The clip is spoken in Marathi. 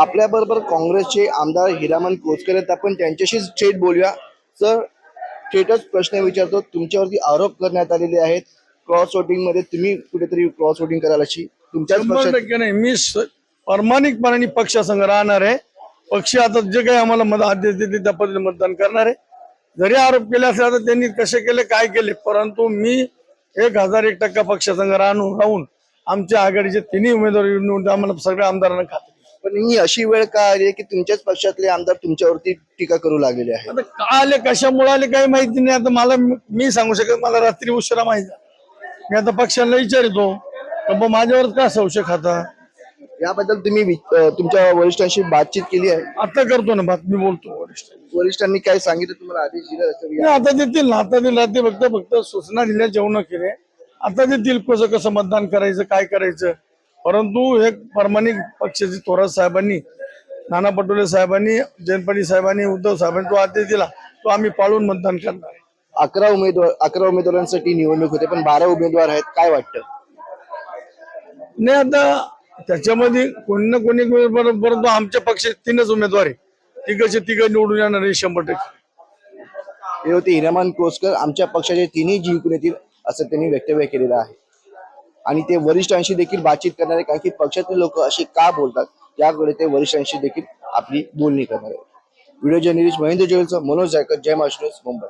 आपल्या बरोबर काँग्रेसचे आमदार हिरामन कोचकर आहेत. आपण त्यांच्याशी थेट बोलूया. सर थेटच प्रश्न विचारतो. तुमच्यावरती आरोप करण्यात आलेले आहेत. क्रॉस वोटिंगमध्ये तुम्ही कुठेतरी क्रॉस वोटिंग करायला अशी तुमच्याच पक्षात नाही. मी प्रामाणिकपणाने पक्षासंग राहणार आहे. पक्ष आता जे काही आम्हाला मत आदेश देते त्या पद्धतीने मतदान करणार आहे. जरी आरोप केले असले तर त्यांनी कसे केले काय केले? परंतु मी एक हजार एक टक्का पक्षासंग राहून राहून आमच्या आघाडीचे तिन्ही उमेदवार निवडून आम्हाला सगळ्या आमदारांना खात्री पण ही अशी वेळ का आली आहे की तुमच्याच पक्षातले आमदार तुमच्यावरती टीका करू लागलेले आहेत? आता का आले कशामुळे आले काही माहिती नाही. आता मला मी सांगू शकत मला रात्री उशिरा माहिती. मी आता पक्षाला विचारतो का माझ्यावर का संशय खाता? याबद्दल तुम्ही वि- अं, तुमच्या वरिष्ठांशी बातचीत केली आहे? आता करतो ना बातमी बोलतो वरिष्ठ वरिष्ठांनी काय सांगितलं तुम्हाला आदेश दिला असेल नाही, आता देतील ना आता दिला ते फक्त फक्त सूचना दिल्या जेवण केले आता देतील कसं कसं मतदान करायचं काय करायचं? परंतु हे प्रामाणिक पक्षाचे थोरात साहेबांनी नाना पटोले साहेबांनी जयंत पाटील साहेबांनी उद्धव साहेबांनी जो आदेश दिला तो आम्ही पाळून मतदान करणार. अकरा उमेदवार अकरा उमेदवारांसाठी निवडणूक होते पण बारा उमेदवार आहेत काय वाटतं? नाही आता त्याच्यामध्ये कोणी ना कोणी परंतु आमच्या पक्षात तीनच उमेदवार आहे तिघचे तिघ निवडून येणार आहे शंभर टक्के. हे होते हिरामन कोसकर आमच्या पक्षाचे तिन्ही जिंकून येतील असं त्यांनी वक्तव्य केलेलं आहे. आणि ते वरिष्ठांशी देखील बातचीत करणार आहे कारण की पक्षातील लोक असे का बोलतात याकडे ते वरिष्ठांशी देखील आपली बोलणी करणार. आहे व्हिडिओ जर्नलिस्ट महेंद्र जोयलचं मनोज जायकर जय महाराष्ट्र मुंबई.